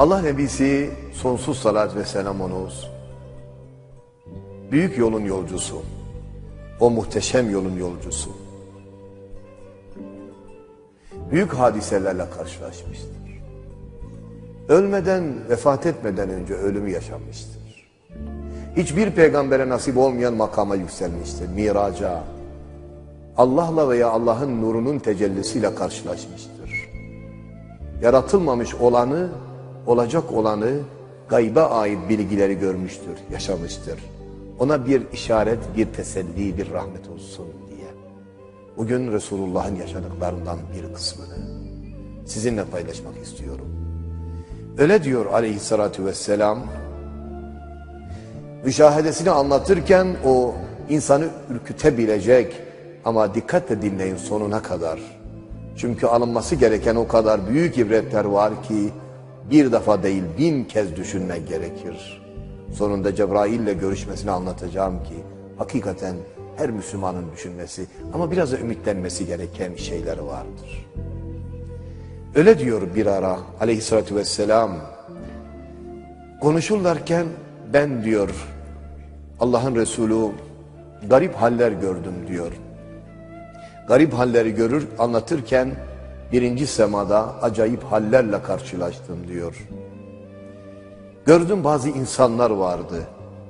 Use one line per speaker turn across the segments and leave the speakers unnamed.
Allah Nebisi sonsuz salat ve selam ona. Büyük yolun yolcusu. O muhteşem yolun yolcusu. Büyük hadiselerle karşılaşmıştır. Ölmeden, vefat etmeden önce ölümü yaşamıştır. Hiçbir peygambere nasip olmayan makama yükselmiştir. Miraca. Allah'la veya Allah'ın nurunun tecellisiyle karşılaşmıştır. Yaratılmamış olanı, olacak olanı, gayba ait bilgileri görmüştür, yaşamıştır. Ona bir işaret, bir teselli, bir rahmet olsun diye. Bugün Resulullah'ın yaşadıklarından bir kısmını sizinle paylaşmak istiyorum. Öyle diyor aleyhissalatü vesselam, müşahedesini anlatırken o insanı ürkütebilecek ama dikkatle dinleyin sonuna kadar. Çünkü alınması gereken o kadar büyük ibretler var ki bir defa değil bin kez düşünmek gerekir. Sonunda Cebrail ile görüşmesini anlatacağım ki hakikaten her Müslümanın düşünmesi ama biraz da ümitlenmesi gereken şeyler vardır. Öyle diyor bir ara aleyhissalatü vesselam konuşurlarken ben diyor Allah'ın Resulü garip haller gördüm diyor. Garip halleri görür anlatırken birinci semada acayip hallerle karşılaştım diyor. Gördüm bazı insanlar vardı.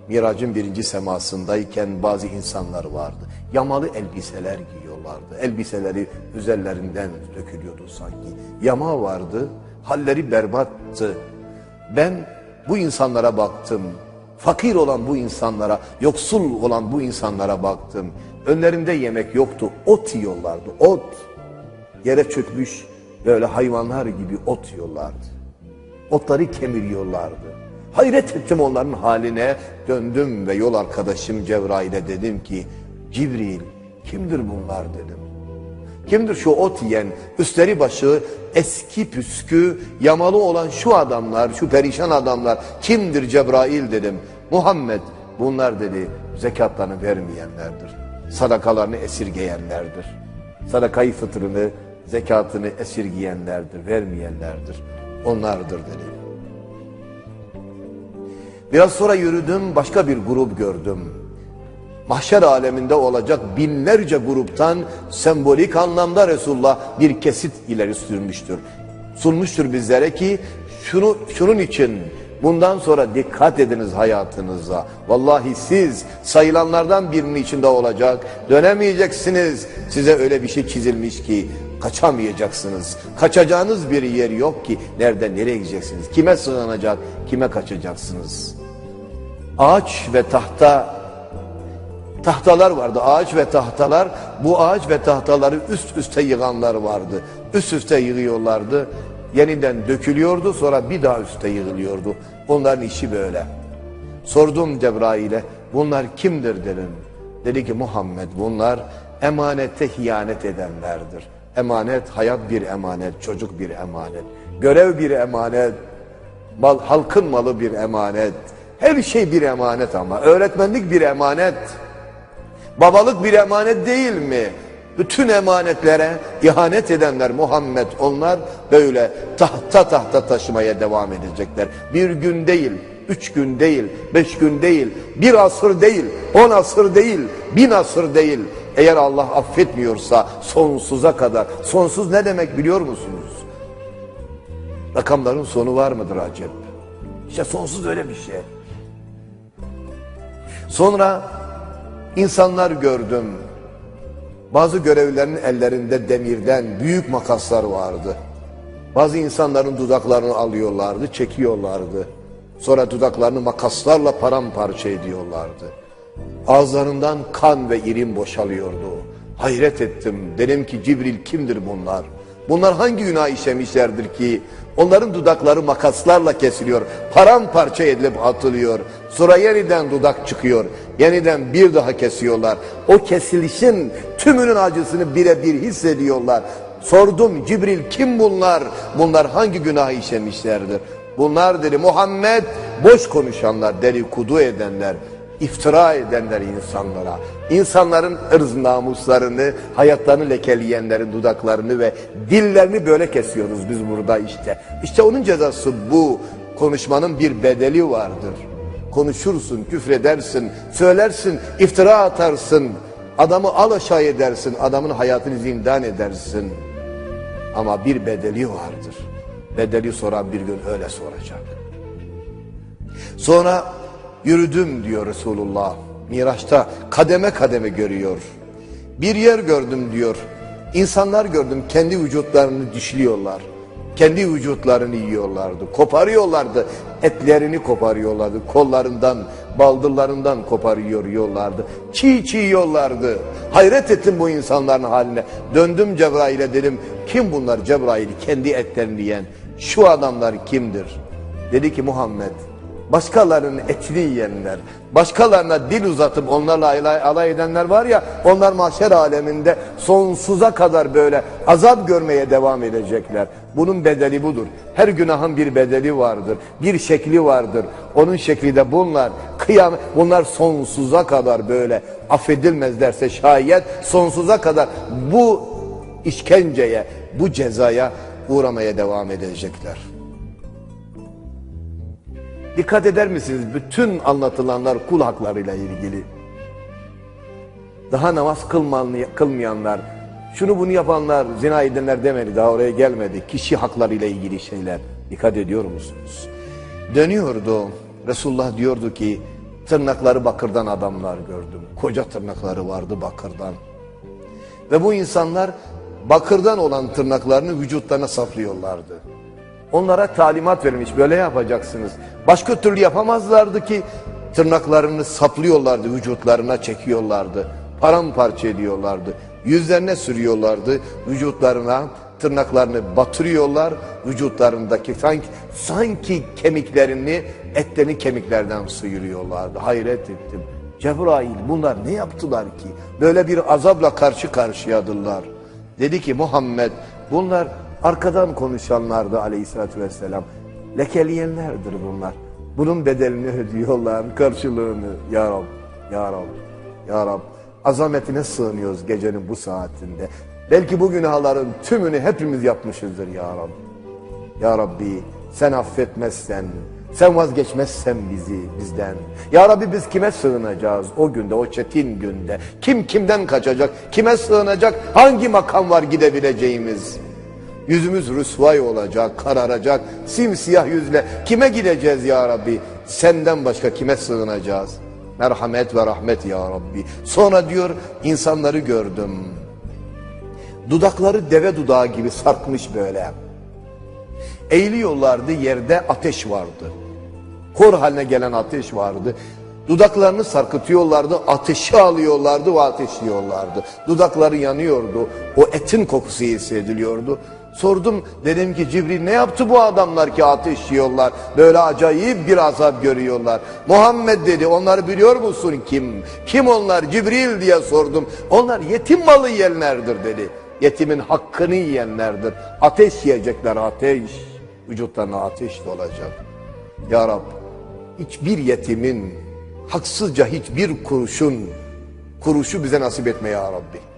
Miracın birinci semasındayken bazı insanlar vardı. Yamalı elbiseler giyiyorlardı. Elbiseleri üzerlerinden dökülüyordu sanki. Yama vardı. Halleri berbattı. Ben bu insanlara baktım. Fakir olan bu insanlara, yoksul olan bu insanlara baktım. Önlerinde yemek yoktu. Ot yiyorlardı. Ot. Yere çökmüş böyle hayvanlar gibi ot yiyorlardı. Otları kemiriyorlardı. Hayret ettim onların haline. Döndüm ve yol arkadaşım Cebrail'e dedim ki Cibril kimdir bunlar dedim. Kimdir şu ot yiyen, üstleri başı eski püskü, yamalı olan şu adamlar, şu perişan adamlar kimdir Cebrail dedim. Muhammed bunlar dedi zekatlarını vermeyenlerdir. Sadakalarını esirgeyenlerdir. Sadakayı fıtrını, zekatını esirgeyenlerdir, vermeyenlerdir. Onlardır dedi. Biraz sonra yürüdüm başka bir grup gördüm. Mahşer aleminde olacak binlerce gruptan sembolik anlamda Resulullah bir kesit ileri sürmüştür. Sunmuştur bizlere ki şunu şunun için bundan sonra dikkat ediniz hayatınıza. Vallahi siz sayılanlardan birinin içinde olacak, dönemeyeceksiniz. Size öyle bir şey çizilmiş ki kaçamayacaksınız. Kaçacağınız bir yer yok ki. Nerede nereye gideceksiniz? Kime sığınacak, kime kaçacaksınız? Ağaç ve tahta tahtalar vardı. Ağaç ve tahtalar. Bu ağaç ve tahtaları üst üste yığanlar vardı. Üst üste yığıyorlardı. Yeniden dökülüyordu sonra bir daha üste yığılıyordu. Onların işi böyle. Sordum Cebrail'e bunlar kimdir dedim. Dedi ki Muhammed bunlar emanette hiyanet edenlerdir. Emanet hayat bir emanet, çocuk bir emanet, görev bir emanet, mal, halkın malı bir emanet. Her şey bir emanet ama öğretmenlik bir emanet. Babalık bir emanet değil mi? Bütün emanetlere ihanet edenler Muhammed onlar böyle tahta tahta taşımaya devam edecekler. Bir gün değil, üç gün değil, beş gün değil, bir asır değil, on asır değil, bin asır değil. Eğer Allah affetmiyorsa sonsuza kadar. Sonsuz ne demek biliyor musunuz? Rakamların sonu var mıdır acep? İşte sonsuz öyle bir şey. Sonra insanlar gördüm. Bazı görevlilerin ellerinde demirden büyük makaslar vardı. Bazı insanların dudaklarını alıyorlardı, çekiyorlardı. Sonra dudaklarını makaslarla paramparça ediyorlardı. Ağızlarından kan ve irin boşalıyordu. Hayret ettim. Dedim ki Cibril kimdir bunlar? Bunlar hangi günah işlemişlerdir ki onların dudakları makaslarla kesiliyor, paramparça edilip atılıyor. Sonra yeniden dudak çıkıyor, yeniden bir daha kesiyorlar. O kesilişin tümünün acısını birebir hissediyorlar. Sordum Cibril kim bunlar? Bunlar hangi günah işlemişlerdir? Bunlar dedi Muhammed boş konuşanlar, dedikodu edenler, iftira edenler insanlara, insanların ırz namuslarını, hayatlarını lekeleyenlerin dudaklarını ve dillerini böyle kesiyoruz biz burada işte. İşte onun cezası bu. konuşmanın bir bedeli vardır. Konuşursun, küfredersin, söylersin, iftira atarsın, adamı al aşağı edersin, adamın hayatını zindan edersin. Ama bir bedeli vardır. Bedeli soran bir gün öyle soracak. Sonra yürüdüm diyor Resulullah. Miraç'ta kademe kademe görüyor. Bir yer gördüm diyor. İnsanlar gördüm kendi vücutlarını dişliyorlar. Kendi vücutlarını yiyorlardı. Koparıyorlardı. Etlerini koparıyorlardı. Kollarından, baldırlarından koparıyor yiyorlardı. Çiğ çiğ yiyorlardı. Hayret ettim bu insanların haline. Döndüm Cebrail'e dedim. Kim bunlar Cebrail? Kendi etlerini yiyen. Şu adamlar kimdir? Dedi ki Muhammed başkalarının etini yiyenler, başkalarına dil uzatıp onlarla alay, alay edenler var ya, onlar mahşer aleminde sonsuza kadar böyle azap görmeye devam edecekler. Bunun bedeli budur. Her günahın bir bedeli vardır, bir şekli vardır. Onun şekli de bunlar. Kıyam, bunlar sonsuza kadar böyle affedilmezlerse şayet sonsuza kadar bu işkenceye, bu cezaya uğramaya devam edecekler. Dikkat eder misiniz? Bütün anlatılanlar kul haklarıyla ilgili. Daha namaz kılmayan- kılmayanlar, şunu bunu yapanlar, zina edenler demedi. Daha oraya gelmedi. Kişi haklarıyla ilgili şeyler. Dikkat ediyor musunuz? Dönüyordu. Resulullah diyordu ki, tırnakları bakırdan adamlar gördüm. Koca tırnakları vardı bakırdan. Ve bu insanlar bakırdan olan tırnaklarını vücutlarına saplıyorlardı. Onlara talimat verilmiş böyle yapacaksınız. Başka türlü yapamazlardı ki tırnaklarını saplıyorlardı vücutlarına çekiyorlardı. Paramparça ediyorlardı. Yüzlerine sürüyorlardı vücutlarına tırnaklarını batırıyorlar vücutlarındaki sanki, sanki kemiklerini etlerini kemiklerden sıyırıyorlardı. Hayret ettim. Cebrail bunlar ne yaptılar ki? Böyle bir azapla karşı karşıyadılar. Dedi ki Muhammed bunlar arkadan konuşanlardı aleyhissalatü vesselam. Lekeleyenlerdir bunlar. Bunun bedelini ödüyorlar, karşılığını. Ya Rab, Ya Rab, Ya Rab. Azametine sığınıyoruz gecenin bu saatinde. Belki bu günahların tümünü hepimiz yapmışızdır Ya Rab. Ya Rabbi sen affetmezsen, sen vazgeçmezsen bizi bizden. Ya Rabbi biz kime sığınacağız o günde, o çetin günde? Kim kimden kaçacak, kime sığınacak, hangi makam var gidebileceğimiz? Yüzümüz rüsvay olacak, kararacak, simsiyah yüzle. Kime gideceğiz ya Rabbi? Senden başka kime sığınacağız? Merhamet ve rahmet ya Rabbi. Sonra diyor insanları gördüm. Dudakları deve dudağı gibi sarkmış böyle. Eğiliyorlardı yerde ateş vardı. Kor haline gelen ateş vardı. Dudaklarını sarkıtıyorlardı, ateşi alıyorlardı ve ateşliyorlardı. Dudakları yanıyordu, o etin kokusu hissediliyordu. Sordum, dedim ki Cibril ne yaptı bu adamlar ki ateş yiyorlar, böyle acayip bir azap görüyorlar. Muhammed dedi, onları biliyor musun kim? Kim onlar? Cibril diye sordum. Onlar yetim malı yiyenlerdir dedi. Yetimin hakkını yiyenlerdir. Ateş yiyecekler, ateş. Vücutlarına ateş dolacak. Ya Rab, hiçbir yetimin haksızca hiçbir kuruşun kuruşu bize nasip etme ya Rabbi.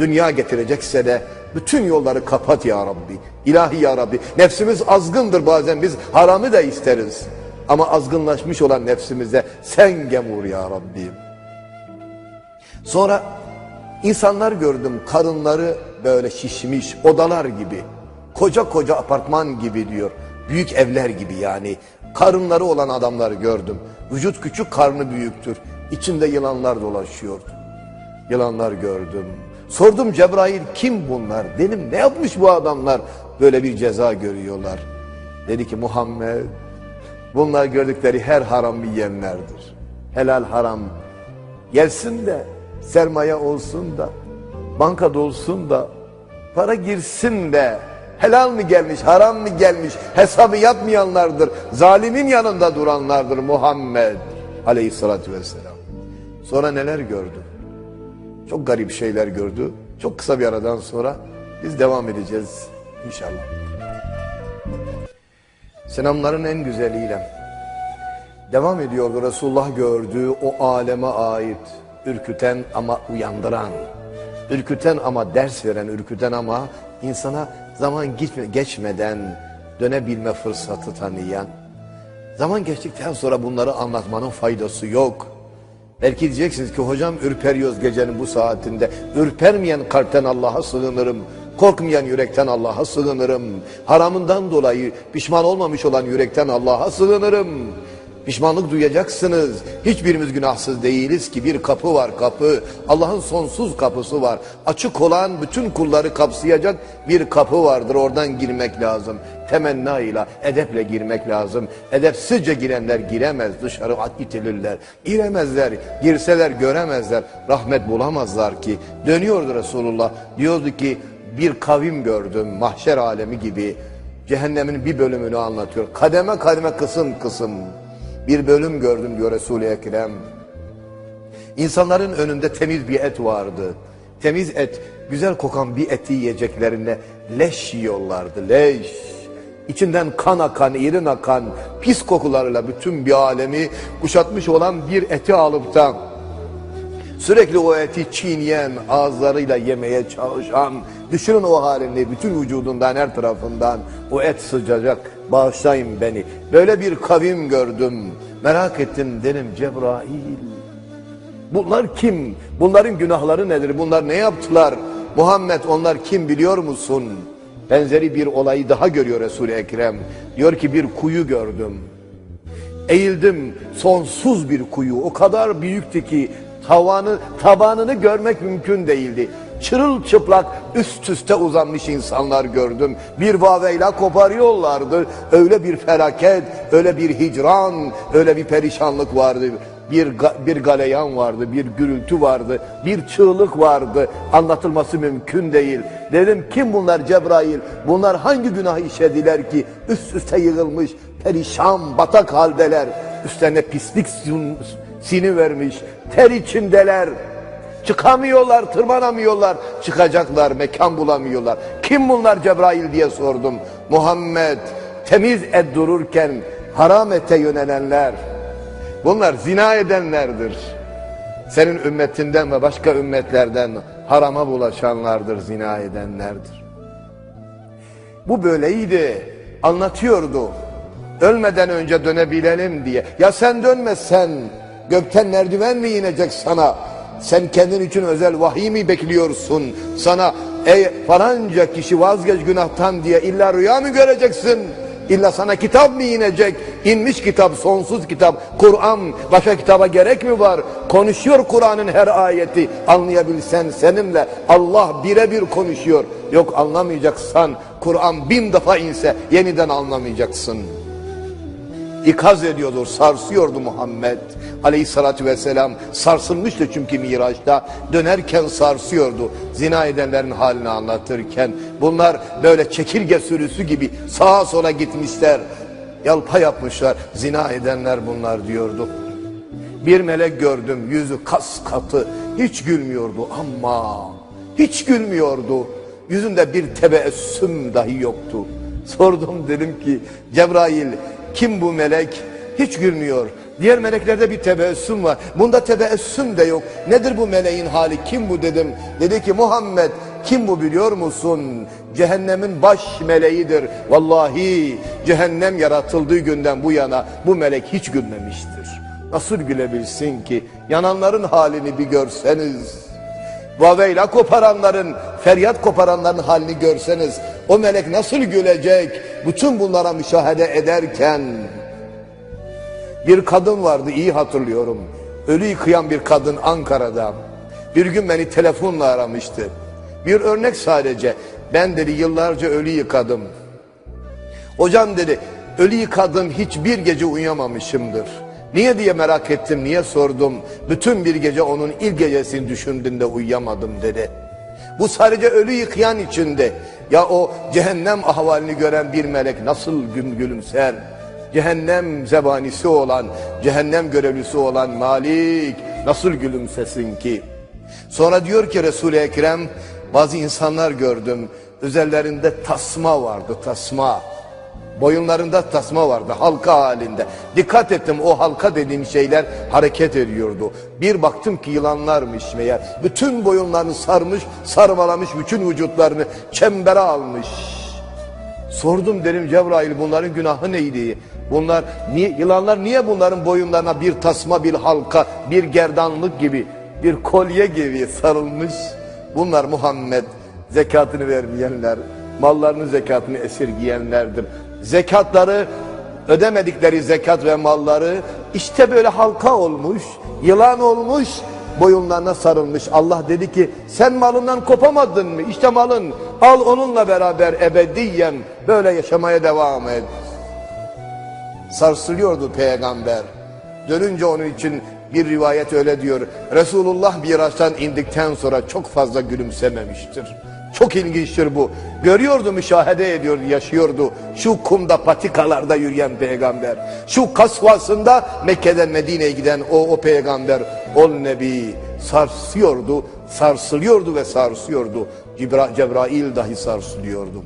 Dünya getirecekse de bütün yolları kapat ya Rabbi. İlahi ya Rabbi. Nefsimiz azgındır bazen biz haramı da isteriz. Ama azgınlaşmış olan nefsimize sen gemur ya Rabbi. Sonra insanlar gördüm karınları böyle şişmiş odalar gibi. Koca koca apartman gibi diyor. Büyük evler gibi yani. Karınları olan adamları gördüm. Vücut küçük karnı büyüktür. İçinde yılanlar dolaşıyordu. Yılanlar gördüm. Sordum Cebrail kim bunlar? Dedim ne yapmış bu adamlar? Böyle bir ceza görüyorlar. Dedi ki Muhammed bunlar gördükleri her haram yiyenlerdir. Helal haram gelsin de sermaye olsun da bankada olsun da para girsin de helal mi gelmiş haram mı gelmiş hesabı yapmayanlardır zalimin yanında duranlardır Muhammed aleyhissalatü vesselam sonra neler gördü çok garip şeyler gördü. Çok kısa bir aradan sonra biz devam edeceğiz inşallah. Selamların en güzeliyle. Devam ediyordu Resulullah gördüğü o aleme ait ürküten ama uyandıran, ürküten ama ders veren, ürküten ama insana zaman geçme, geçmeden dönebilme fırsatı tanıyan. Zaman geçtikten sonra bunları anlatmanın faydası yok. Belki diyeceksiniz ki hocam ürperiyoruz gecenin bu saatinde. Ürpermeyen kalpten Allah'a sığınırım. Korkmayan yürekten Allah'a sığınırım. Haramından dolayı pişman olmamış olan yürekten Allah'a sığınırım. Pişmanlık duyacaksınız. Hiçbirimiz günahsız değiliz ki bir kapı var kapı. Allah'ın sonsuz kapısı var. Açık olan bütün kulları kapsayacak bir kapı vardır. Oradan girmek lazım. Temenna ile, edeple girmek lazım. Edepsizce girenler giremez. Dışarı at itilirler. Giremezler. Girseler göremezler. Rahmet bulamazlar ki. Dönüyordu Resulullah. Diyordu ki bir kavim gördüm mahşer alemi gibi. Cehennemin bir bölümünü anlatıyor. Kademe kademe kısım kısım bir bölüm gördüm diyor Resul-i Ekrem. İnsanların önünde temiz bir et vardı. Temiz et, güzel kokan bir eti yiyeceklerine leş yiyorlardı, leş. İçinden kan akan, irin akan, pis kokularıyla bütün bir alemi kuşatmış olan bir eti alıp da sürekli o eti çiğneyen, ağızlarıyla yemeye çalışan, düşünün o halini bütün vücudundan, her tarafından o et sıcacak, bağışlayın beni. Böyle bir kavim gördüm, merak ettim dedim Cebrail. Bunlar kim? Bunların günahları nedir? Bunlar ne yaptılar? Muhammed onlar kim biliyor musun? Benzeri bir olayı daha görüyor Resul-i Ekrem. Diyor ki bir kuyu gördüm. Eğildim sonsuz bir kuyu o kadar büyüktü ki tavanı tabanını görmek mümkün değildi. Çırılçıplak üst üste uzanmış insanlar gördüm. Bir vaveyla koparıyorlardı. Öyle bir felaket, öyle bir hicran, öyle bir perişanlık vardı. Bir, bir galeyan vardı, bir gürültü vardı, bir çığlık vardı. Anlatılması mümkün değil. Dedim kim bunlar Cebrail? Bunlar hangi günah işlediler ki üst üste yığılmış, perişan, batak haldeler. Üstlerine pislik sin- sini vermiş, ter içindeler. Çıkamıyorlar, tırmanamıyorlar. Çıkacaklar, mekan bulamıyorlar. Kim bunlar Cebrail diye sordum. Muhammed, temiz et dururken haram ete yönelenler. Bunlar zina edenlerdir. Senin ümmetinden ve başka ümmetlerden harama bulaşanlardır, zina edenlerdir. Bu böyleydi. Anlatıyordu. Ölmeden önce dönebilelim diye. Ya sen dönmezsen gökten merdiven mi inecek sana? Sen kendin için özel vahiy mi bekliyorsun? Sana ey falanca kişi vazgeç günahtan diye illa rüya mı göreceksin? İlla sana kitap mı inecek? İnmiş kitap, sonsuz kitap, Kur'an. Başka kitaba gerek mi var? Konuşuyor Kur'an'ın her ayeti. Anlayabilsen seninle Allah birebir konuşuyor. Yok anlamayacaksan Kur'an bin defa inse yeniden anlamayacaksın. İkaz ediyordur, sarsıyordu Muhammed aleyhissalatü vesselam. Sarsılmıştı çünkü Miraç'ta. Dönerken sarsıyordu. Zina edenlerin halini anlatırken. Bunlar böyle çekirge sürüsü gibi sağa sola gitmişler. Yalpa yapmışlar. Zina edenler bunlar diyordu. Bir melek gördüm yüzü kas katı. Hiç gülmüyordu ama hiç gülmüyordu. Yüzünde bir tebessüm dahi yoktu. Sordum dedim ki Cebrail kim bu melek? Hiç gülmüyor. Diğer meleklerde bir tebessüm var. Bunda tebessüm de yok. Nedir bu meleğin hali? Kim bu dedim. Dedi ki Muhammed kim bu biliyor musun? Cehennemin baş meleğidir. Vallahi cehennem yaratıldığı günden bu yana bu melek hiç gülmemiştir. Nasıl gülebilsin ki? Yananların halini bir görseniz. Vaveyla koparanların, feryat koparanların halini görseniz o melek nasıl gülecek? Bütün bunlara müşahede ederken bir kadın vardı iyi hatırlıyorum. Ölü yıkayan bir kadın Ankara'da. Bir gün beni telefonla aramıştı. Bir örnek sadece. Ben dedi yıllarca ölü yıkadım. Hocam dedi ölü yıkadım hiçbir gece uyuyamamışımdır. Niye diye merak ettim, niye sordum. Bütün bir gece onun ilk gecesini düşündüğünde uyuyamadım dedi. Bu sadece ölü yıkayan içinde. Ya o cehennem ahvalini gören bir melek nasıl gül gülümser? Cehennem zebanisi olan, cehennem görevlisi olan Malik nasıl gülümsesin ki? Sonra diyor ki Resul-i Ekrem bazı insanlar gördüm. Üzerlerinde tasma vardı tasma. Boyunlarında tasma vardı halka halinde. Dikkat ettim o halka dediğim şeyler hareket ediyordu. Bir baktım ki yılanlarmış meğer. Bütün boyunlarını sarmış, sarmalamış bütün vücutlarını çembere almış. Sordum dedim Cebrail bunların günahı neydi? Bunlar niye, yılanlar niye bunların boyunlarına bir tasma, bir halka, bir gerdanlık gibi, bir kolye gibi sarılmış? Bunlar Muhammed zekatını vermeyenler, mallarının zekatını esirgiyenlerdir. Zekatları ödemedikleri zekat ve malları işte böyle halka olmuş, yılan olmuş, boyunlarına sarılmış. Allah dedi ki sen malından kopamadın mı? İşte malın al onunla beraber ebediyen böyle yaşamaya devam et. Sarsılıyordu peygamber. Dönünce onun için bir rivayet öyle diyor. Resulullah Miraç'tan indikten sonra çok fazla gülümsememiştir. Çok ilginçtir bu. Görüyordu, müşahede ediyordu, yaşıyordu. Şu kumda patikalarda yürüyen peygamber. Şu kasvasında Mekke'den Medine'ye giden o, o peygamber. O nebi sarsıyordu, sarsılıyordu ve sarsıyordu. Cebra, Cebrail dahi sarsılıyordu.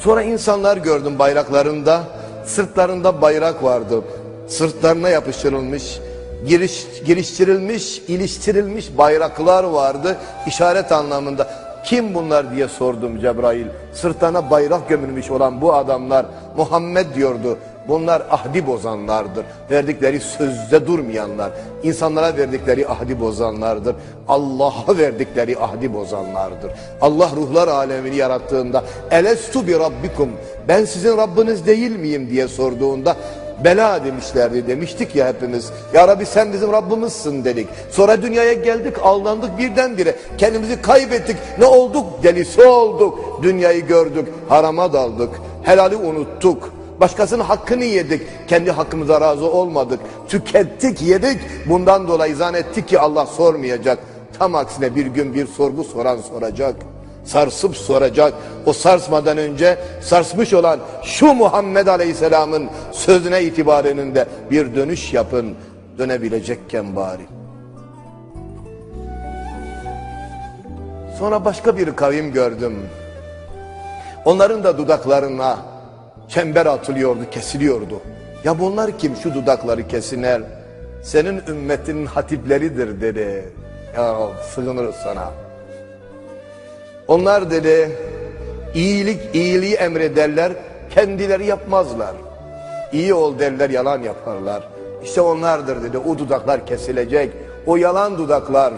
Sonra insanlar gördüm bayraklarında, sırtlarında bayrak vardı. Sırtlarına yapıştırılmış, giriş, giriştirilmiş, iliştirilmiş bayraklar vardı. işaret anlamında. Kim bunlar diye sordum Cebrail. Sırtlarına bayrak gömülmüş olan bu adamlar Muhammed diyordu. Bunlar ahdi bozanlardır. Verdikleri sözde durmayanlar. İnsanlara verdikleri ahdi bozanlardır. Allah'a verdikleri ahdi bozanlardır. Allah ruhlar alemini yarattığında Elestu bi rabbikum ben sizin Rabbiniz değil miyim diye sorduğunda Bela demişlerdi demiştik ya hepimiz. Ya Rabbi sen bizim Rabbimizsin dedik. Sonra dünyaya geldik aldandık birdenbire. Kendimizi kaybettik. Ne olduk? Delisi olduk. Dünyayı gördük. Harama daldık. Helali unuttuk. Başkasının hakkını yedik. Kendi hakkımıza razı olmadık. Tükettik, yedik. Bundan dolayı zannettik ki Allah sormayacak. Tam aksine bir gün bir sorgu soran soracak. Sarsıp soracak. O sarsmadan önce sarsmış olan şu Muhammed Aleyhisselam'ın sözüne itibarının de bir dönüş yapın. Dönebilecekken bari. Sonra başka bir kavim gördüm. Onların da dudaklarına çember atılıyordu, kesiliyordu. Ya bunlar kim şu dudakları kesiner? Senin ümmetinin hatipleridir dedi. Ya sığınırız sana. Onlar dedi iyilik iyiliği emrederler, kendileri yapmazlar. İyi ol derler, yalan yaparlar. İşte onlardır dedi. O dudaklar kesilecek. O yalan dudaklar.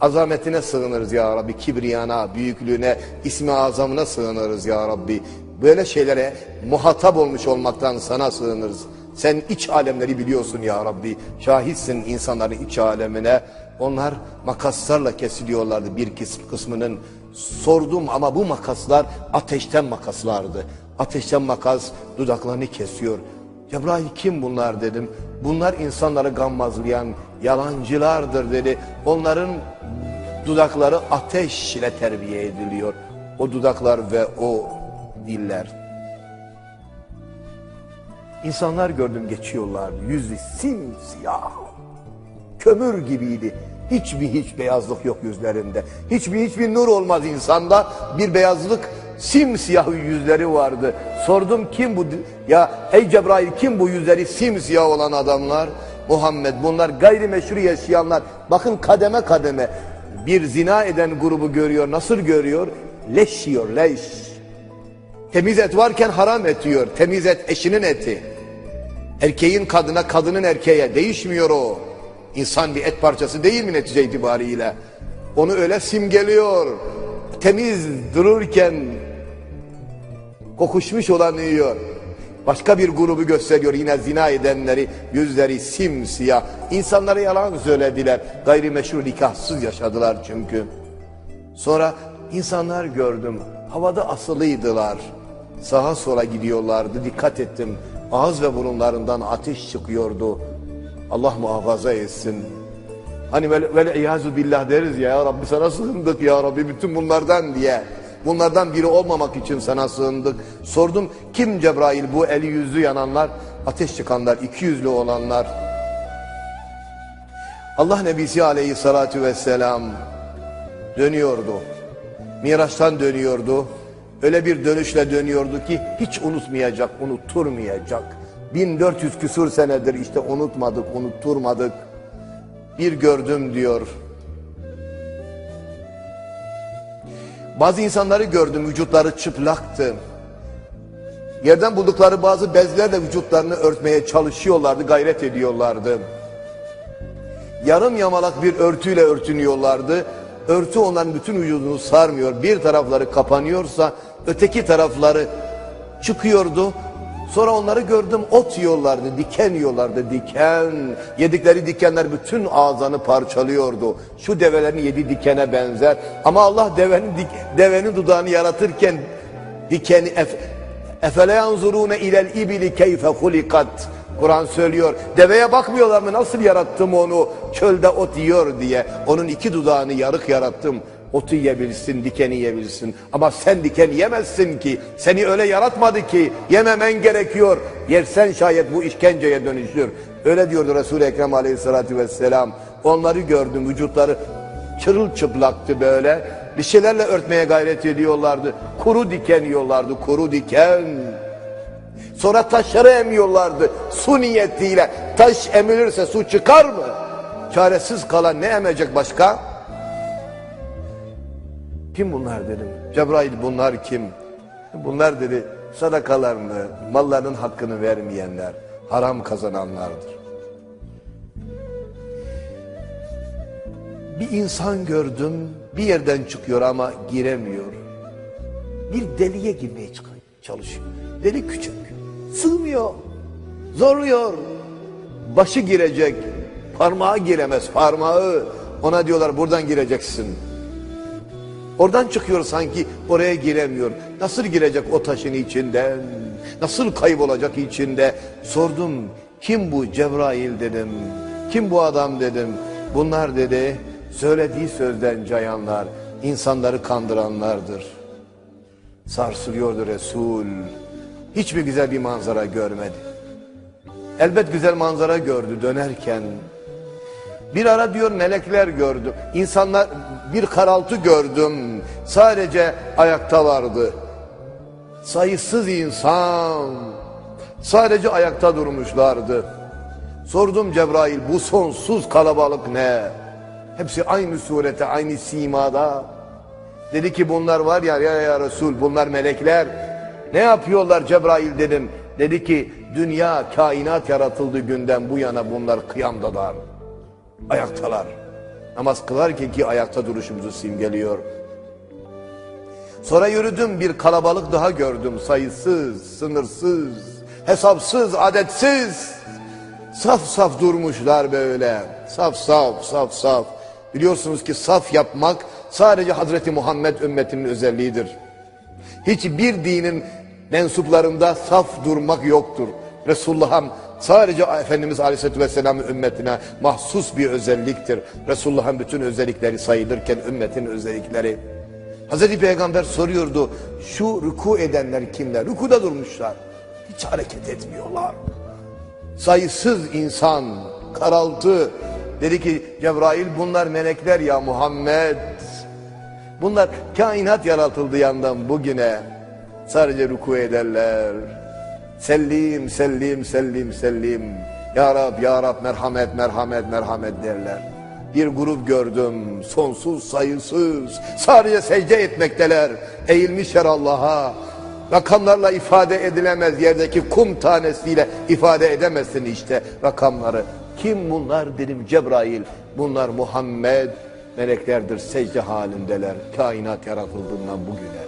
Azametine sığınırız ya Rabbi. Kibriyana, büyüklüğüne, ismi azamına sığınırız ya Rabbi. Böyle şeylere muhatap olmuş olmaktan sana sığınırız. Sen iç alemleri biliyorsun ya Rabbi. Şahitsin insanların iç alemine. Onlar makaslarla kesiliyorlardı bir kısmının. Sordum ama bu makaslar ateşten makaslardı. Ateşten makas dudaklarını kesiyor. Cebrail kim bunlar dedim. Bunlar insanları gammazlayan yalancılardır dedi. Onların dudakları ateş ile terbiye ediliyor. O dudaklar ve o diller. İnsanlar gördüm geçiyorlardı. Yüzü simsiyah. Kömür gibiydi. Hiçbir hiç beyazlık yok yüzlerinde. Hiçbir hiçbir nur olmaz insanda. Bir beyazlık simsiyah yüzleri vardı. Sordum kim bu? Ya ey Cebrail kim bu yüzleri simsiyah olan adamlar? Muhammed bunlar gayrimeşru yaşayanlar. Bakın kademe kademe bir zina eden grubu görüyor. Nasıl görüyor? Leş yiyor leş. Temiz et varken haram et yiyor. Temiz et eşinin eti. Erkeğin kadına, kadının erkeğe değişmiyor o. İnsan bir et parçası değil mi netice itibariyle? Onu öyle simgeliyor. Temiz dururken kokuşmuş olanı yiyor. Başka bir grubu gösteriyor yine zina edenleri yüzleri simsiyah. İnsanlara yalan söylediler. Gayrimeşru nikahsız yaşadılar çünkü. Sonra insanlar gördüm. Havada asılıydılar. Sağa sola gidiyorlardı. Dikkat ettim. Ağız ve burunlarından ateş çıkıyordu. Allah muhafaza etsin. Hani vel, vel iyazu billah deriz ya, ya Rabbi sana sığındık ya Rabbi bütün bunlardan diye. Bunlardan biri olmamak için sana sığındık. Sordum kim Cebrail bu eli yüzü yananlar, ateş çıkanlar, iki yüzlü olanlar. Allah Nebisi aleyhissalatu vesselam dönüyordu. Miraç'tan dönüyordu. Öyle bir dönüşle dönüyordu ki hiç unutmayacak, unutturmayacak. 1400 küsur senedir işte unutmadık, unutturmadık. Bir gördüm diyor. Bazı insanları gördüm vücutları çıplaktı. Yerden buldukları bazı bezlerle vücutlarını örtmeye çalışıyorlardı, gayret ediyorlardı. Yarım yamalak bir örtüyle örtünüyorlardı. Örtü onların bütün vücudunu sarmıyor. Bir tarafları kapanıyorsa öteki tarafları çıkıyordu. Sonra onları gördüm ot yiyorlardı, diken yiyorlardı, diken. Yedikleri dikenler bütün ağzını parçalıyordu. Şu develerin yedi dikene benzer. Ama Allah devenin, devenin dudağını yaratırken dikeni ef, efele yanzurune ilel ibili keyfe hulikat. Kur'an söylüyor. Deveye bakmıyorlar mı nasıl yarattım onu çölde ot yiyor diye. Onun iki dudağını yarık yarattım. Otu yiyebilsin, dikeni yiyebilsin. Ama sen diken yemezsin ki. Seni öyle yaratmadı ki. Yememen gerekiyor. Yersen şayet bu işkenceye dönüşür. Öyle diyordu Resul-i Ekrem aleyhissalatü vesselam. Onları gördüm vücutları çırılçıplaktı böyle. Bir şeylerle örtmeye gayret ediyorlardı. Kuru diken yiyorlardı, kuru diken. Sonra taşları emiyorlardı su niyetiyle. Taş emilirse su çıkar mı? Çaresiz kalan ne emecek başka? Kim bunlar dedim. Cebrail bunlar kim? Bunlar dedi sadakalarını, mallarının hakkını vermeyenler, haram kazananlardır. Bir insan gördüm, bir yerden çıkıyor ama giremiyor. Bir deliğe girmeye çalışıyor. Deli küçük, sığmıyor, zorluyor. Başı girecek, parmağı giremez, parmağı. Ona diyorlar buradan gireceksin. Oradan çıkıyor sanki oraya giremiyor. Nasıl girecek o taşın içinden? Nasıl kaybolacak içinde? Sordum kim bu Cebrail dedim. Kim bu adam dedim. Bunlar dedi söylediği sözden cayanlar, insanları kandıranlardır. Sarsılıyordu Resul. Hiçbir güzel bir manzara görmedi. Elbet güzel manzara gördü dönerken. Bir ara diyor melekler gördüm. İnsanlar bir karaltı gördüm. Sadece ayakta vardı. Sayısız insan sadece ayakta durmuşlardı. Sordum Cebrail bu sonsuz kalabalık ne? Hepsi aynı surete, aynı simada. Dedi ki bunlar var ya ya ya Resul bunlar melekler. Ne yapıyorlar Cebrail dedim. Dedi ki dünya kainat yaratıldığı günden bu yana bunlar kıyamdalar. Ayaktalar. Namaz kılarken ki ayakta duruşumuzu simgeliyor. Sonra yürüdüm bir kalabalık daha gördüm. Sayısız, sınırsız, hesapsız, adetsiz. Saf saf durmuşlar böyle. Saf saf, saf saf. Biliyorsunuz ki saf yapmak sadece Hazreti Muhammed ümmetinin özelliğidir. Hiçbir dinin mensuplarında saf durmak yoktur. Resulullah'ın sadece Efendimiz Aleyhisselatü Vesselam'ın ümmetine mahsus bir özelliktir. Resulullah'ın bütün özellikleri sayılırken ümmetin özellikleri. Hazreti Peygamber soruyordu şu ruku edenler kimler? Rukuda durmuşlar. Hiç hareket etmiyorlar. Sayısız insan, karaltı. Dedi ki Cebrail bunlar melekler ya Muhammed. Bunlar kainat yaratıldı yandan bugüne. Sadece ruku ederler. Sellim, sellim, sellim, sellim. Ya Rab, Ya Rab merhamet, merhamet, merhamet derler. Bir grup gördüm, sonsuz, sayısız. Sadece secde etmekteler. Eğilmişler Allah'a. Rakamlarla ifade edilemez yerdeki kum tanesiyle ifade edemezsin işte rakamları. Kim bunlar dedim Cebrail. Bunlar Muhammed meleklerdir secde halindeler. Kainat yaratıldığından bugüne.